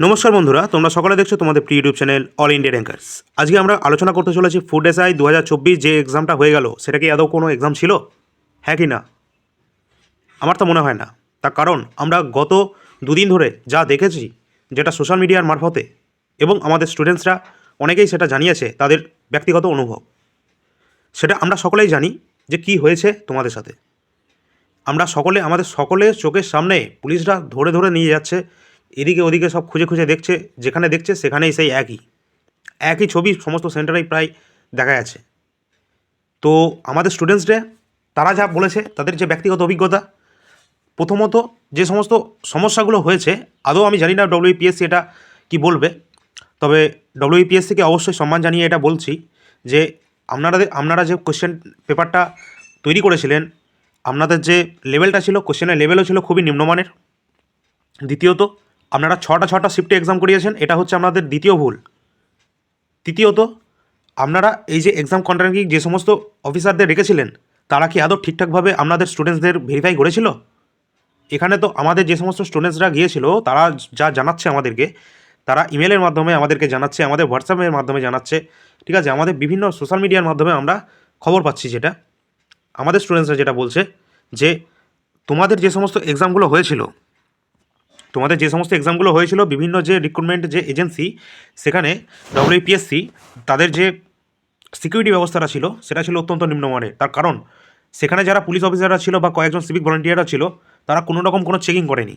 নমস্কার বন্ধুরা, তোমরা সকলে দেখছ তোমাদের pre YouTube channel All India rankers আজকে আমরা আলোচনা করতে চলেছি ফুড এসআই দু হাজার চব্বিশ যে এক্সামটা হয়ে গেল, সেটা কি আদৌ কোনো এক্সাম ছিল? হ্যাঁ কি না? আমার তো মনে হয় না। তার কারণ, আমরা গত দুদিন ধরে যা দেখেছি, যেটা সোশ্যাল মিডিয়ার মারফতে, এবং আমাদের স্টুডেন্টসরা অনেকেই সেটা জানিয়েছে, তাদের ব্যক্তিগত অনুভব। সেটা আমরা সকলেই জানি যে কি হয়েছে তোমাদের সাথে। আমরা সকলে, আমাদের সকলের চোখের সামনে পুলিশরা ধরে ধরে নিয়ে যাচ্ছে এদিকে ওদিকে সব খুঁজে খুঁজে দেখছে, যেখানে দেখছে সেখানেই সেই একই। একই ছবি সমস্ত সেন্টারেই প্রায় দেখা যাচ্ছে। তো আমাদের স্টুডেন্টসরা তারা যা বলেছে, তাদের যে ব্যক্তিগত অভিজ্ঞতা, প্রথমত যে সমস্ত সমস্যাগুলো হয়েছে, আদৌ আমি জানি না ডব্লিউপিএসসি এটা কি বলবে, তবে ডব্লিউপিএসসিকে অবশ্যই সম্মান জানিয়ে এটা বলছি যে আপনারা আপনারা যে কোশ্চেন পেপারটা তৈরি করেছিলেন, আপনাদের যে লেভেলটা ছিল কোশ্চেনের লেভেলও ছিল খুবই নিম্নমানের। দ্বিতীয়ত আপনারা ছটা ছটা শিফটে এক্সাম করিয়েছেন, এটা হচ্ছে আপনাদের দ্বিতীয় ভুল। তৃতীয়ত, আপনারা এই যে এক্সাম কন্ট্রাক্টিং যে সমস্ত অফিসারদের রেখেছিলেন, তারা কি আদৌ ঠিকঠাকভাবে আপনাদের স্টুডেন্টসদের ভেরিফাই করেছিল? এখানে তো আমাদের যে সমস্ত স্টুডেন্টসরা গিয়েছিল, তারা যা জানাচ্ছে আমাদেরকে, তারা ইমেলের মাধ্যমে আমাদেরকে জানাচ্ছে, আমাদের হোয়াটসঅ্যাপের মাধ্যমে জানাচ্ছে, ঠিক আছে? আমাদের বিভিন্ন সোশ্যাল মিডিয়ার মাধ্যমে আমরা খবর পাচ্ছি যেটা। আমাদের স্টুডেন্টসরা যেটা বলছে যে, তোমাদের যে সমস্ত এক্সামগুলো হয়েছিল তোমাদের যে সমস্ত এক্সামগুলো হয়েছিল, বিভিন্ন যে রিক্রুটমেন্ট যে এজেন্সি সেখানে ডব্লিউপিএসসি তাদের যে সিকিউরিটি ব্যবস্থাটা ছিল, সেটা ছিল অত্যন্ত নিম্নমানের। তার কারণ, সেখানে যারা পুলিশ অফিসাররা ছিল বা কয়েকজন সিভিক ভলেন্টিয়াররা ছিল, তারা কোনো রকম কোনো চেকিং করেনি।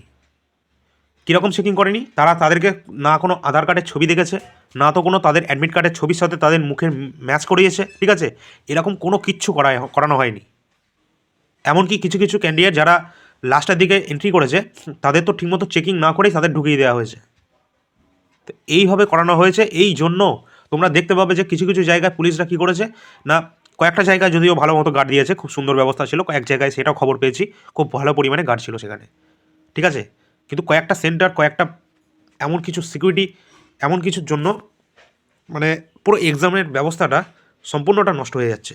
কীরকম চেকিং করেনি? তারা তাদেরকে না কোনো আধার কার্ডের ছবি দেখেছে, না তো কোনো তাদের অ্যাডমিট কার্ডের ছবির সাথে তাদের মুখের ম্যাচ করিয়েছে, ঠিক আছে? এরকম কোনো কিচ্ছু করা করানো হয়নি। এমনকি কিছু কিছু ক্যান্ডিডেট যারা লাস্টের দিকে এন্ট্রি করেছে তাদের তো ঠিকমতো চেকিং না করেই তাদের ঢুকিয়ে দেওয়া হয়েছে। তো এইভাবে করানো হয়েছে এই জন্য তোমরা দেখতে পাবে যে কিছু কিছু জায়গায় পুলিশরা কী করেছে না কয়েকটা জায়গায় যদিও ভালো মতো গার্ড দিয়েছে খুব সুন্দর ব্যবস্থা ছিল কয়েক জায়গায় সেটাও খবর পেয়েছি খুব ভালো পরিমাণে গার্ড ছিল সেখানে। ঠিক আছে? কিন্তু কয়েকটা সেন্টার কয়েকটা এমন কিছু সিকিউরিটি এমন কিছুর জন্য মানে পুরো এক্সামের ব্যবস্থাটা সম্পূর্ণটা নষ্ট হয়ে যাচ্ছে।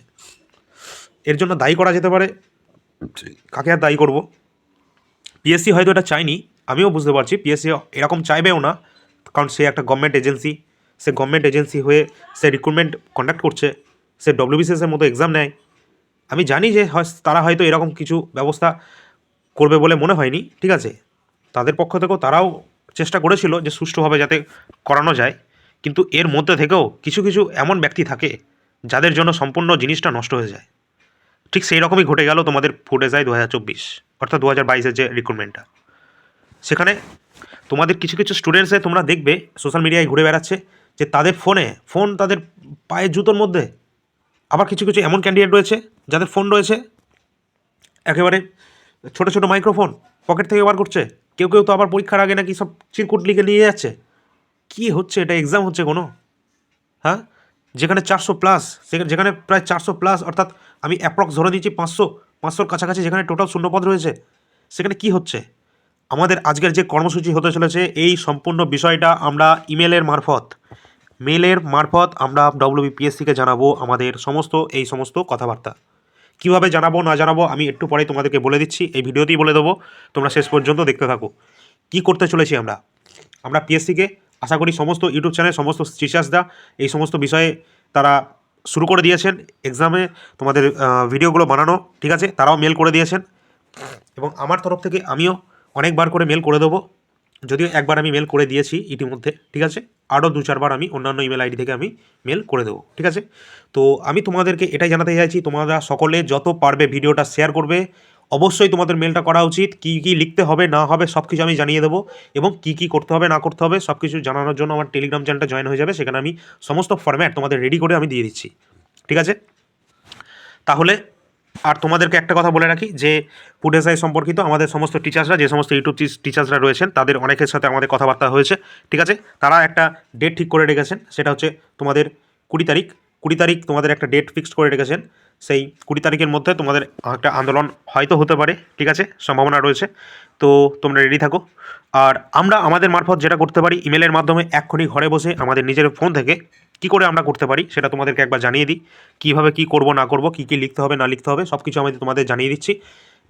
এর জন্য দায়ী করা যেতে পারে। কাকে আর দায়ী করব? পিএসসি হয়তো এটা চায়নি, আমিও বুঝতে পারছি পিএসসি এরকম চাইবেও না, কারণ সে একটা গভর্নমেন্ট এজেন্সি সে গভর্নমেন্ট এজেন্সি হয়ে সে রিক্রুটমেন্ট কন্ডাক্ট করছে, সে ডব্লিউবিসিএসের মতো এক্সাম নেয়। আমি জানি যে তারা হয়তো এরকম কিছু ব্যবস্থা করবে বলে মনে হয়নি, ঠিক আছে? তাদের পক্ষ থেকেও তারাও চেষ্টা করেছিল যে সুষ্ঠুভাবে যাতে করানো যায়, কিন্তু এর মধ্যে থেকেও কিছু কিছু এমন ব্যক্তি থাকে, যাদের জন্য সম্পূর্ণ জিনিসটা নষ্ট হয়ে যায়। ঠিক সেই রকমই ঘটে গেল তোমাদের ফুড এসআই দু হাজার চব্বিশ, অর্থাৎ দু হাজার বাইশের যে রিক্রুটমেন্টটা সেখানে তোমাদের কিছু কিছু স্টুডেন্টসে তোমরা দেখবে সোশ্যাল মিডিয়ায় ঘুরে বেড়াচ্ছে, যে তাদের ফোনে ফোন তাদের পায়ের জুতোর মধ্যে আবার কিছু কিছু এমন ক্যান্ডিডেট রয়েছে, যাদের ফোন রয়েছে, একেবারে ছোট ছোট মাইক্রোফোন পকেট থেকে বার করছে, কেউ কেউ তো আবার পরীক্ষার আগে নাকি সব চিরকুট লিখে নিয়ে যাচ্ছে। কী হচ্ছে এটা? এক্সাম হচ্ছে কোনো? হ্যাঁ? যেখানে চারশো প্লাস যেখানে প্রায় চারশো প্লাস অর্থাৎ আমি অ্যাপ্রক্স ধরে দিচ্ছি পাঁচশো পাঁচশোর কাছাকাছি যেখানে টোটাল শূন্যপদ রয়েছে। সেখানে কি হচ্ছে? আমাদের আজকের যে কর্মসূচি হতে চলেছে, এই সম্পূর্ণ বিষয়টা আমরা ইমেলের মারফত মেলের মারফত আমরা ডব্লিউবিপিএসসিকে জানাব আমাদের সমস্ত, এই সমস্ত কথাবার্তা। কীভাবে জানাব, না জানাব, আমি একটু পরেই তোমাদেরকে বলে দিচ্ছি। এই ভিডিওতেই বলে দেবো। তোমরা শেষ পর্যন্ত দেখতে থাকো। কি করতে চলেছি আমরা? আমরা পিএসসিকে আশা করি সমস্ত ইউটিউব চ্যানেল, সমস্ত টিচার্সরা এই সমস্ত বিষয়ে তারা শুরু করে দিয়েছেন। এক্সামে তোমাদের ভিডিওগুলো বানানো, ঠিক আছে? তারাও মেল করে দিয়েছেন। এবং আমার তরফ থেকে আমিও অনেকবার করে মেল করে দেবো। যদিও একবার আমি মেল করে দিয়েছি ইতিমধ্যে, ঠিক আছে? আরও দু, চারবার আমি অন্যান্য ইমেল আইডি থেকে আমি মেল করে দেবো, ঠিক আছে? তো আমি তোমাদেরকে এটাই জানাতে চাইছি, তোমরা সকলে যত পারবে ভিডিওটা শেয়ার করবে। অবশ্যই তোমাদের মেলটা করা উচিত। কী কী লিখতে হবে, না হবে সব কিছু আমি জানিয়ে দেবো এবং কী কী করতে হবে, না করতে হবে সব কিছু জানানোর জন্য আমার টেলিগ্রাম চ্যানেলটা জয়েন হয়ে যাবে। সেখানে আমি সমস্ত ফর্ম্যাট তোমাদের রেডি করে আমি দিয়ে দিচ্ছি। ঠিক আছে? তাহলে, আর তোমাদেরকে একটা কথা বলে রাখি, যে ফুড এসআই সম্পর্কিত আমাদের সমস্ত টিচার্সরা যে সমস্ত ইউটিউব টিচার্সরা রয়েছেন, তাদের অনেকের সাথে আমাদের কথাবার্তা হয়েছে। ঠিক আছে? তারা একটা ডেট ঠিক করে রেখেছেন, সেটা হচ্ছে তোমাদের কুড়ি তারিখ। কুড়ি তারিখ তোমাদের একটা ডেট ফিক্সড করে রেখেছেন। সেই কুড়ি তারিখের মধ্যে তোমাদের একটা আন্দোলন হয়তো হতে পারে, ঠিক আছে? সম্ভাবনা রয়েছে। তো তোমরা রেডি থাকো। আর আমরা আমাদের মারফত যেটা করতে পারি ইমেলের মাধ্যমে এক্ষুনি ঘরে বসে আমাদের নিজের ফোন থেকে কি করে আমরা করতে পারি সেটা তোমাদেরকে একবার জানিয়ে দিই। কীভাবে কী করব, না করব, কী কী লিখতে হবে, না লিখতে হবে সব কিছু আমি তোমাদের জানিয়ে দিচ্ছি।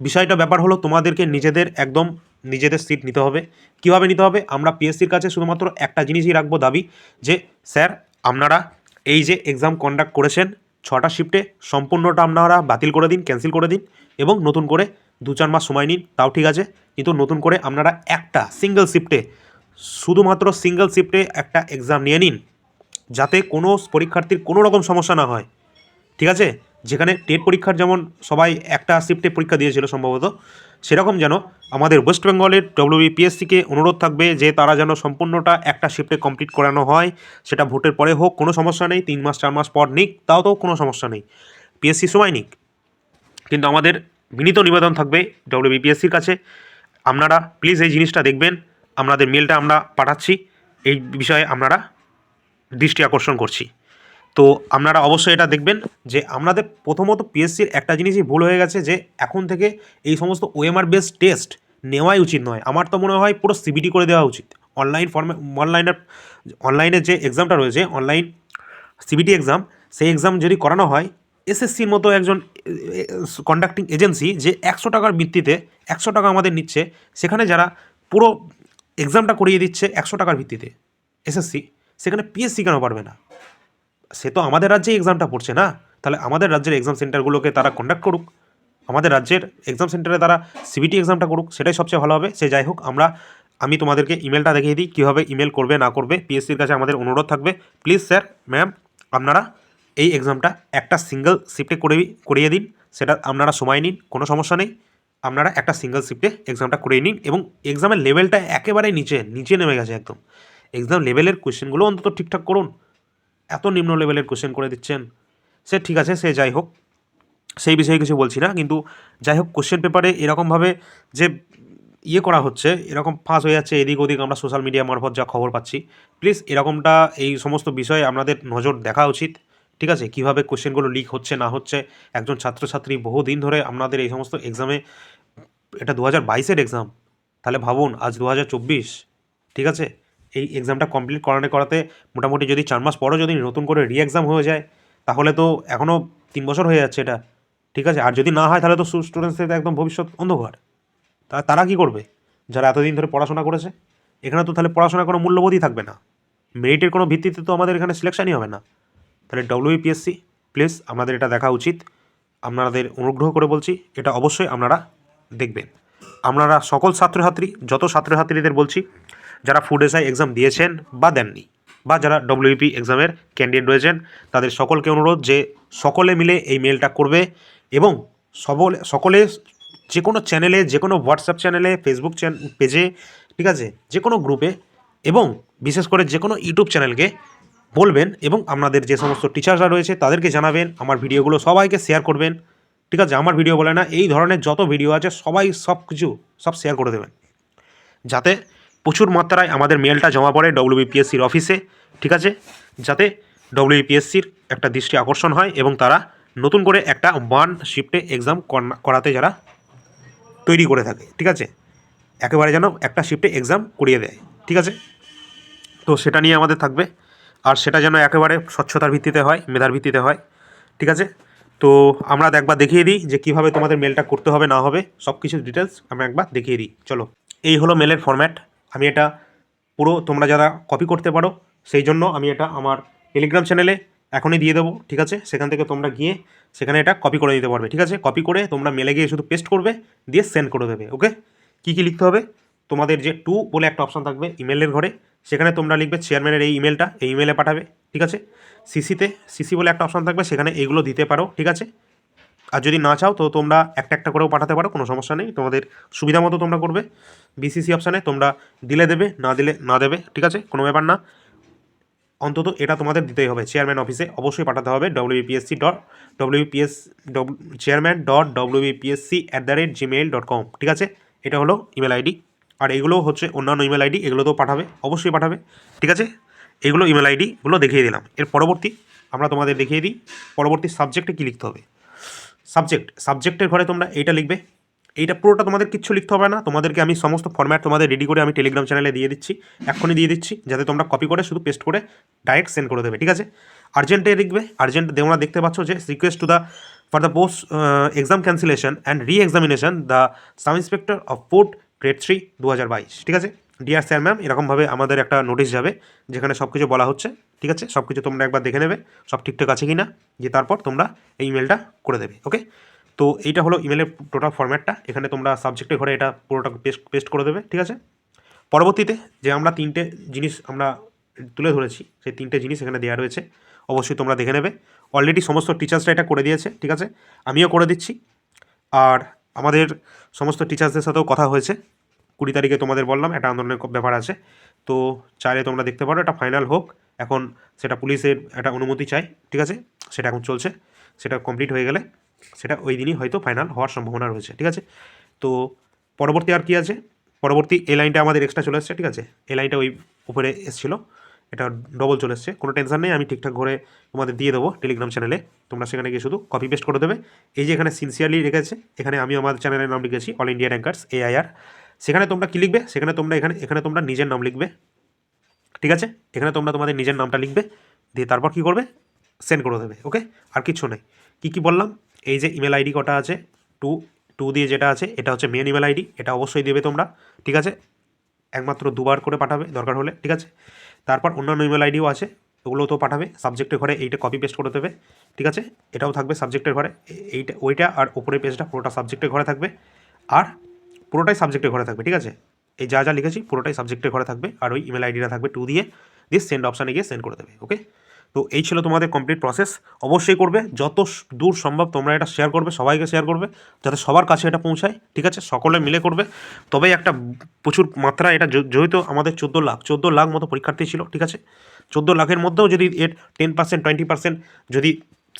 বিষয়টা, ব্যাপার হলো তোমাদেরকে নিজেদের একদম নিজেদের সিট নিতে হবে। কীভাবে নিতে হবে? আমরা পিএসসির কাছে শুধুমাত্র একটা জিনিসই রাখব দাবি, যে স্যার, আপনারা এই যে এক্সাম কন্ডাক্ট করেছেন, ছটা শিফটে সম্পূর্ণটা আপনারা বাতিল করে দিন ক্যান্সেল করে দিন এবং নতুন করে দু চার মাস সময় নিন, তাও ঠিক আছে। কিন্তু নতুন করে আপনারা একটা সিঙ্গেল শিফটে শুধুমাত্র সিঙ্গেল শিফটে একটা এক্সাম নিয়ে নিন, যাতে কোনো পরীক্ষার্থীর কোনো রকম সমস্যা না হয়। ঠিক আছে? যেখানে টেট পরীক্ষার যেমন সবাই একটা শিফটে পরীক্ষা দিয়েছিল সম্ভবত সেরকম যেন আমাদের ওয়েস্ট বেঙ্গলের ডব্লিউবিপিএসসিকে অনুরোধ থাকবে যে তারা যেন সম্পূর্ণটা একটা শিফটে কমপ্লিট করানো হয়, সেটা ভোটের পরে হোক, কোনো সমস্যা নেই, তিন মাস, চার মাস পর নিক, তাও তো কোনো সমস্যা নেই। পিএসসি সময় নিক। কিন্তু আমাদের বিনীত নিবেদন থাকবে ডব্লিউবিপিএসসির কাছে। আপনারা প্লিজ এই জিনিসটা দেখবেন আপনাদের মেলটা আমরা পাঠাচ্ছি, এই বিষয়ে আপনারা দৃষ্টি আকর্ষণ করছি। তো আপনারা অবশ্যই এটা দেখবেন যে আপনাদের প্রথমত পিএসসির একটা জিনিসই ভুল হয়ে গেছে যে এখন থেকে এই সমস্ত ওএমআর বেস টেস্ট নেওয়াই উচিত নয়। আমার তো মনে হয় পুরো সিবিটি করে দেওয়া উচিত। অনলাইন ফর্মে অনলাইনের অনলাইনের যে এক্সামটা রয়েছে অনলাইন সিবিটি এক্সাম সেই এক্সাম যদি করানো হয় এসএসসির মতো একজন কন্ডাক্টিং এজেন্সি যে একশো টাকার ভিত্তিতে একশো টাকা আমাদের নিচ্ছে, সেখানে যারা পুরো এক্সামটা করিয়ে দিচ্ছে একশো টাকার ভিত্তিতে এসএসসি সেখানে পিএসসি কেন পারবে না? সে তো আমাদের রাজ্যে এক্সামটা পড়ছে না। তাহলে আমাদের রাজ্যের এক্সাম সেন্টারগুলোকে তারা কন্ডাক্ট করুক। আমাদের রাজ্যের এক্সাম সেন্টারে তারা সিবিটি এক্সামটা করুক, সেটাই সবচেয়ে ভালো হবে। সে যাই হোক, আমরা, আমি তোমাদেরকে ইমেলটা দেখিয়ে দিই, কীভাবে ইমেল করবে, না করবে। পিএসসির কাছে আমাদের অনুরোধ থাকবে। প্লিজ স্যার ম্যাম আপনারা এই এক্সামটা একটা সিঙ্গেল শিফটে করে করিয়ে দিন। সেটা আপনারা সময় নিন, কোনো সমস্যা নেই। আপনারা একটা সিঙ্গেল শিফটে এক্সামটা করিয়ে নিন এবং এক্সামের লেভেলটা একেবারে নিচে নিচে নেমে গেছে একদম। এক্সাম লেভেলের কোয়েশ্চেনগুলো অন্তত ঠিকঠাক করুন। এত নিম্ন লেভেলের কোশ্চেন করে দিচ্ছেন। সে ঠিক আছে, সে যাই হোক, সেই বিষয়ে কিছু বলছি না, কিন্তু যাই হোক কোশ্চেন পেপারে এরকমভাবে যে ইয়ে করা হচ্ছে, এরকম ফাঁস হয়ে যাচ্ছে এদিক ওদিক, আমরা সোশ্যাল মিডিয়া মারফত যা খবর পাচ্ছি প্লিজ এরকমটা এই সমস্ত বিষয়ে আপনাদের নজর দেখা উচিত, ঠিক আছে? কীভাবে কোশ্চেনগুলো লিক হচ্ছে, না হচ্ছে, একজন ছাত্রছাত্রী বহুদিন ধরে আপনাদের এই সমস্ত এক্সামে এটা দু হাজার বাইশের এক্সাম তাহলে ভাবুন, আজ দু হাজার চব্বিশ, ঠিক আছে? এই এক্সামটা কমপ্লিট করানো করাতে মোটামুটি যদি চার মাস পরও যদি নতুন করে রি এক্সাম হয়ে যায়, তাহলে তো এখনও তিন বছর হয়ে যাচ্ছে এটা। ঠিক আছে? আর যদি না হয়, তাহলে তো স্টুডেন্টসদের একদম ভবিষ্যৎ অন্ধকার। তা তারা কী করবে? যারা এতদিন ধরে পড়াশোনা করেছে, এখানে তো তাহলে পড়াশোনার কোনো মূল্যবোধই থাকবে না। মেরিটের কোনো ভিত্তিতে তো আমাদের এখানে সিলেকশনই হবে না। তাহলে ডব্লিউপিএসসি প্লিজ আমাদের এটা দেখা উচিত। আপনাদের অনুগ্রহ করে বলছি, এটা অবশ্যই আপনারা দেখবেন। আপনারা সকল ছাত্রছাত্রী, যত ছাত্রছাত্রীদের বলছি যারা ফুড এসআই এক্সাম দিয়েছেন বা দেননি, বা যারা ডব্লিউপি এক্সামের ক্যান্ডিডেট রয়েছেন, তাদের সকলকে অনুরোধ যে সকলে মিলে এই মেলটা করবে এবং সকলে সকলে যে কোনো চ্যানেলে যে কোনো হোয়াটসঅ্যাপ চ্যানেলে ফেসবুক পেজে ঠিক আছে যে কোনো গ্রুপে এবং বিশেষ করে যে কোনো ইউটিউব চ্যানেলকে বলবেন এবং আপনাদের যে সমস্ত টিচাররা রয়েছে তাদেরকে জানাবেন, আমার ভিডিওগুলো সবাইকে শেয়ার করবেন, ঠিক আছে, আমার ভিডিও বলে না, এই ধরনের যত ভিডিও আছে সবাই সব কিছু সব শেয়ার করে দেবেন, যাতে প্রচুর মাত্রায় আমাদের মেলটা জমা পড়ে ডব্লিউবিপিএসসির অফিসে ঠিক আছে? যাতে ডব্লিউবিপিএসসির একটা দৃষ্টি আকর্ষণ হয় এবং তারা নতুন করে একটা ওয়ান শিফটে এক্সাম করাতে যারা তৈরি করে থাকে, ঠিক আছে? একেবারে যেন একটা শিফটে এক্সাম করিয়ে দেয়, ঠিক আছে? তো সেটা নিয়ে আমাদের থাকবে। আর সেটা যেন একেবারে স্বচ্ছতার ভিত্তিতে হয়, মেধার ভিত্তিতে হয়, ঠিক আছে? তো আমরা একবার দেখিয়ে দিই যে কীভাবে তোমাদের মেলটা করতে হবে, না হবে সব কিছু ডিটেলস আমরা একবার দেখিয়ে দিই। চলো, এই হলো মেলের ফরম্যাট আমি এটা পুরো তোমরা যারা কপি করতে পারো, সেই জন্য আমি এটা আমার টেলিগ্রাম চ্যানেলে এখনই দিয়ে দেবো, ঠিক আছে? সেখান থেকে তোমরা গিয়ে সেখানে এটা কপি করে নিতে পারবে, ঠিক আছে? কপি করে তোমরা মেলে গিয়ে শুধু পেস্ট করবে, দিয়ে সেন্ড করে দেবে ওকে কী কী লিখতে হবে? তোমাদের যে টু বলে একটা অপশান থাকবে ইমেলের ঘরে। সেখানে তোমরা লিখবে চেয়ারম্যানের এই ইমেলটা এই ইমেলে পাঠাবে, ঠিক আছে? সিসিতে সিসি বলে একটা অপশান থাকবে, সেখানে এইগুলো দিতে পারো, ঠিক আছে? আর যদি না চাও, তো তোমরা একটা একটা করেও পাঠাতে পারো, কোনো সমস্যা নেই। তোমাদের সুবিধা মতো তোমরা করবে। বিসিসি অপশানে তোমরা দিলে দেবে, না দিলে না দেবে, ঠিক আছে? কোনো ব্যাপার না। অন্তত এটা তোমাদের দিতেই হবে। চেয়ারম্যান অফিসে অবশ্যই পাঠাতে হবে WBPSC dot WPS chairman dot WBPSC at the rate gmail dot com ঠিক আছে? এটা হলো ইমেল আইডি আর এগুলো হচ্ছে অন্যান্য ইমেল আইডি এগুলোতেও পাঠাবে, অবশ্যই পাঠাবে, ঠিক আছে? এগুলো ইমেল আইডিগুলো দেখিয়ে দিলাম। এর পরবর্তী আমরা তোমাদের দেখিয়ে দিই। পরবর্তী সাবজেক্টে কী লিখতে হবে? সাবজেক্ট সাবজেক্টের ঘরে তোমরা এইটা লিখবে। এইটা পুরোটা তোমাদের কিচ্ছু লিখতে হবে না। তোমাদেরকে আমি সমস্ত ফর্ম্যাট তোমাদের রেডি করে আমি টেলিগ্রাম চ্যানেলে দিয়ে দিচ্ছি। এক্ষুনি দিয়ে দিচ্ছি, যাতে তোমরা কপি করে শুধু পেস্ট করে ডাইরেক্ট সেন্ড করে দেবে, ঠিক আছে? আর্জেন্টে লিখবে আর্জেন্ট তোমরা দেখতে পাচ্ছ যে request to the for the post exam cancellation and re examination the sub inspector of food grade three দু হাজার বাইশ ঠিক আছে? ডিয়ার স্যার ম্যাম এরকমভাবে আমাদের একটা নোটিশ যাবে, যেখানে সব কিছু বলা হচ্ছে, ঠিক আছে? সব কিছু তোমরা একবার দেখে নেবে, সব ঠিকঠাক আছে কি না যে তারপর তোমরা এই ইমেলটা করে দেবে ওকে তো এইটা হলো ইমেলের টোটাল ফর্ম্যাটটা এখানে তোমরা সাবজেক্টের ঘরে এটা পুরোটা পেস্ট পেস্ট করে দেবে, ঠিক আছে? পরবর্তীতে যে আমরা তিনটে জিনিস আমরা তুলে ধরেছি, সেই তিনটে জিনিস এখানে দেওয়া রয়েছে, অবশ্যই তোমরা দেখে নেবে। অলরেডি সমস্ত টিচার্সরা এটা করে দিয়েছে, ঠিক আছে? আমিও করে দিচ্ছি। আর আমাদের সমস্ত টিচার্সদের সাথেও কথা হয়েছে কুড়ি তারিখে তোমাদের বললাম, একটা আন্দোলনের ব্যাপার আছে। তো চাইলে তোমরা দেখতে পারো, এটা ফাইনাল হোক। এখন সেটা পুলিশের একটা অনুমতি চাই, ঠিক আছে? সেটা এখন চলছে, সেটা কমপ্লিট হয়ে গেলে সেটা ওই দিনই হয়তো ফাইনাল হওয়ার সম্ভাবনা রয়েছে, ঠিক আছে? তো পরবর্তী আর কি আছে? পরবর্তী এ লাইনটা আমাদের এক্সট্রা চলে এসছে, ঠিক আছে? এ লাইনটা ওই উপরে এসেছিল, এটা ডবল চলে এসছে। কোনো টেনশন নেই, আমি ঠিকঠাক করে তোমাদের দিয়ে দেবো টেলিগ্রাম চ্যানেলে তোমরা সেখানে গিয়ে শুধু কপি পেস্ট করে দেবে। এই যে এখানে সিনসিয়ারলি রেখেছে, এখানে আমি আমার চ্যানেলের নাম লিখেছি অল ইন্ডিয়া র্যাঙ্কার্স এআইআর সেখানে তোমরা কী লিখবে? সেখানে তোমরা এখানে এখানে তোমরা নিজের নাম লিখবে। ঠিক আছে? এখানে তোমরা তোমাদের নিজের নামটা লিখবে। দিয়ে তারপর কী করবে? সেন্ড করে দেবে ওকে আর কিচ্ছু নেই। কী কী বললাম? এই যে ইমেল আইডি কটা আছে? টু টু দিয়ে যেটা আছে, এটা হচ্ছে মেন ইমেল আইডি এটা অবশ্যই দেবে তোমরা। ঠিক আছে? একমাত্র দুবার করে পাঠাবে, দরকার হলে, ঠিক আছে? তারপর অন্যান্য ইমেল আইডিও আছে ওগুলো তো পাঠাবে। সাবজেক্টের ঘরে এইটা কপি পেস্ট করে দেবে, ঠিক আছে? এটাও থাকবে সাবজেক্টের ঘরে। এইটা, ওইটা আর ওপরের পেজটা পুরোটা সাবজেক্টের ঘরে থাকবে। আর পুরোটাই সাবজেক্টের ঘরে থাকবে, ঠিক আছে? এই যা যা লিখেছি পুরোটাই সাবজেক্টের ঘরে থাকবে আর ওই ইমেল আইডিটা থাকবে টু দিয়ে দিয়ে সেন্ড অপশানে গিয়ে সেন্ড করে দেবে ওকে তো এই ছিল তোমাদের কমপ্লিট প্রসেস অবশ্যই করবে, যত দূর সম্ভব তোমরা এটা শেয়ার করবে, সবাইকে শেয়ার করবে, যাতে সবার কাছে এটা পৌঁছায়, ঠিক আছে? সকলে মিলে করবে, তবেই একটা প্রচুর মাত্রা এটা যেহেতু আমাদের চোদ্দ লাখ চোদ্দ লাখ মতো পরীক্ষার্থী ছিল, ঠিক আছে? চোদ্দ লাখের মধ্যেও যদি এর টেন পার্সেন্ট টোয়েন্টি পার্সেন্ট যদি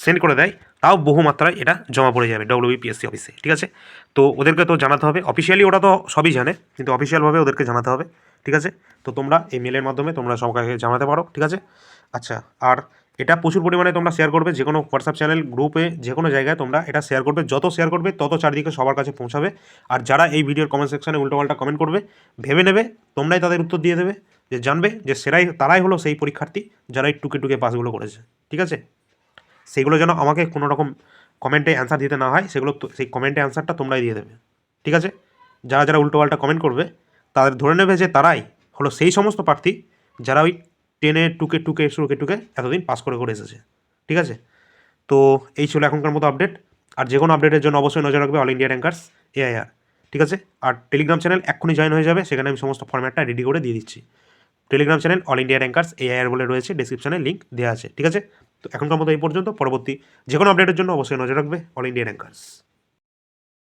সেন্ড করে দেয়, তাও বহু মাত্রায় এটা জমা পড়ে যাবে ডব্লিউবিপিএসসি অফিসে ঠিক আছে? তো ওদেরকে তো জানাতে হবে অফিসিয়ালি ওরা তো সবই জানে, কিন্তু অফিসিয়ালভাবে ওদেরকে জানাতে হবে, ঠিক আছে? তো তোমরা এই মেলের মাধ্যমে তোমরা সবাইকে জানাতে পারো, ঠিক আছে? আচ্ছা আর এটা প্রচুর পরিমাণে তোমরা শেয়ার করবে, যে কোনো হোয়াটসঅ্যাপ চ্যানেল গ্রুপে যে কোনো জায়গায় তোমরা এটা শেয়ার করবে, যত শেয়ার করবে, তত চারিদিকে সবার কাছে পৌঁছাবে। আর যারা এই ভিডিওর কমেন্ট সেকশনে উল্টোপাল্টা কমেন্ট করবে, ভেবে নেবে, তোমরাই তাদের উত্তর দিয়ে দেবে, যে জানবে, যে সেরাই, তারাই হলো সেই পরীক্ষার্থী যারা এই টুকে টুকে পাসগুলো করেছে, ঠিক আছে? সেগুলো যেন আমাকে কোনো রকম কমেন্টে অ্যান্সার দিতে না হয়, সেগুলো সেই কমেন্টে অ্যান্সারটা তোমরাই দিয়ে দেবে। ঠিক আছে? যারা যারা উল্টোপাল্টা কমেন্ট করবে, তাদের ধরে নেবে যে তারাই হলো সেই সমস্ত প্রার্থী যারা ওই টেনে টুকে টুকে টুকে টুকে এতদিন পাস করে করে এসেছে। ঠিক আছে? তো এই ছিল এখনকার মতো আপডেট আর যে কোনো আপডেটের জন্য অবশ্যই নজর রাখবে অল ইন্ডিয়া র্যাঙ্কার্স এআইআর ঠিক আছে? আর টেলিগ্রাম চ্যানেল এক্ষুনি জয়েন হয়ে যাবে, সেখানে আমি সমস্ত ফর্ম্যাটটা রেডি করে দিয়ে দিচ্ছি। Telegram channel All India rankers AIR বলে রয়েছে ডিসক্রিপশনে লিঙ্ক দেওয়া আছে। ঠিক আছে? তো এখনকার মতো এই পর্যন্ত। পরবর্তী যে কোনো আপডেটের জন্য অবশ্যই নজর রাখবে। All Indian rankers